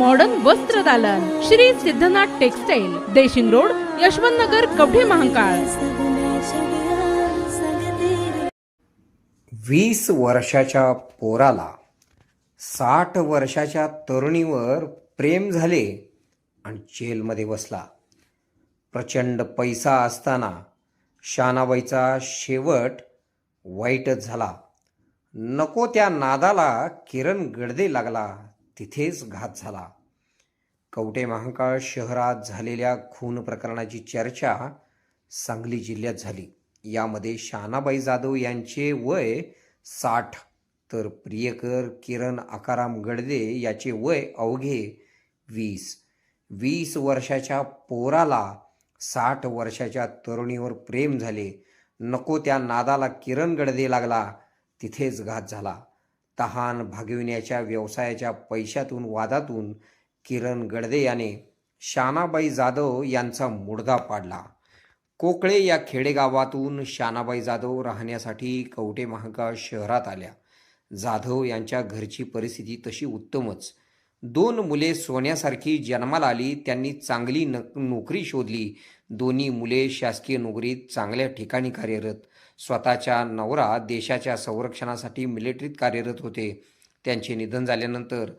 Modern वस्त्र दालन. Shri Siddhanath textile Deshing road Yashwant Nagar Kavathe Mahankal. वीस वर्षाच्या पोराला साठ वर्षाच्या तरुणीवर प्रेम झाले आणि जेलमध्ये बसला. प्रचंड पैसा असताना शानाबाईचा शेवट वाईटच झाला. नको त्या नादाला किरण गडदे लागला. तिथेच घात झाला. कवटे महाकाळ शहरात झालेल्या खून प्रकरणाची चर्चा सांगली जिल्ह्यात झाली. यामध्ये शहानाबाई जाधव यांचे वय साठ तर प्रियकर किरण आकाराम गडदे याचे वय अवघे वीस. वीस वर्षाच्या पोराला साठ वर्षाच्या तरुणीवर प्रेम झाले. नको त्या नादाला किरण गडदे लागला. तिथेच घात झाला. तहान भागविण्याच्या व्यवसायाच्या पैशातून वादातून किरण गडदे याने शानाबाई जाधव यांचा मुडदा पाडला. कोकळे या खेडेगावातून शानाबाई जाधव राहण्यासाठी कवटे महाकाळ शहरात आल्या. जाधव यांच्या घरची परिस्थिती तशी उत्तमच. दोन मुले सोन्यासारखी जन्माला आली त्यांनी चांगली न नोकरी शोधली. दोन्ही मुले शासकीय नोकरीत चांगल्या ठिकाणी कार्यरत. स्वतःच्या नवरा देशाच्या संरक्षणासाठी मिलिटरीत कार्यरत होते. त्यांचे निधन झाल्यानंतर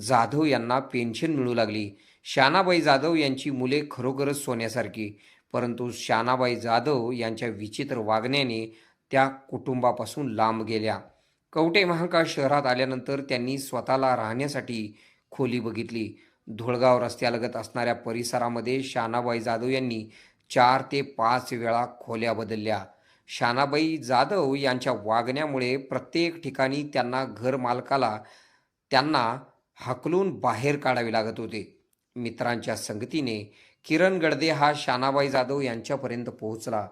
जाधव यांना पेन्शन मिळू लागली. शानाबाई जाधव यांची मुले खरोखरच सोन्यासारखी परंतु शानाबाई जाधव यांच्या विचित्र वागण्याने त्या कुटुंबापासून लांब गेल्या. कवटे महाकाळ शहरात आल्यानंतर त्यांनी स्वतःला राहण्यासाठी खोली बघितली. धुळगाव रस्त्यालगत असणाऱ्या परिसरामध्ये शानाबाई जाधव यांनी चार ते पाच वेळा खोल्या बदलल्या. शानाबाई जाधव यांच्या वागण्यामुळे प्रत्येक ठिकाणी त्यांना घर मालकाला त्यांना हकलून बाहेर काढावे लागत होते. मित्रांच्या संगतीने किरण गडदे हा शानाबाई जाधव यांच्यापर्यंत पोहोचला.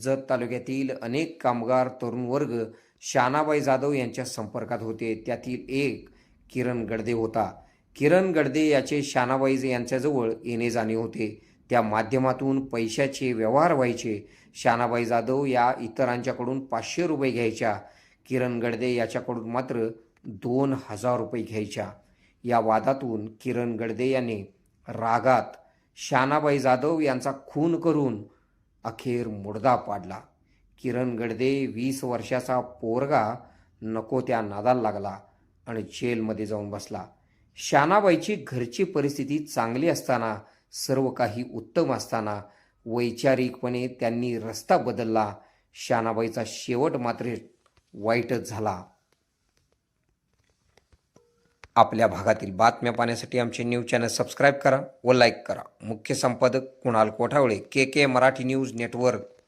जत तालुक्यातील अनेक कामगार तरुण वर्ग शानाबाई जाधव यांच्या संपर्कात होते. त्यातील एक किरण गडदे होता. किरण गडदे याचे शानाबाईज यांच्याजवळ येणे जाणे होते. त्या माध्यमातून पैशाचे व्यवहार व्हायचे. शानाबाई जाधव या इतरांच्याकडून पाचशे रुपये घ्यायच्या. किरण गडदे याच्याकडून मात्र दोन हजार रुपये घ्यायच्या. या वादातून किरण गडदे याने रागात शानाबाई जाधव यांचा खून करून अखेर मुडदा पाडला. किरण गडदे वीस वर्षाचा पोरगा नको त्या नादाला लागला आणि जेलमध्ये जाऊन बसला. शानाबाईची घरची परिस्थिती चांगली असताना सर्व काही उत्तम असताना वैचारिकपणे त्यांनी रस्ता बदलला. शानाबाईचा शेवट मात्र वाईटच झाला. आपल्या भागातील बातम्या पाहण्यासाठी आमचे न्यूज चॅनल सबस्क्राईब करा व लाईक करा. मुख्य संपादक Kunal Kothawale K K Marathi news network.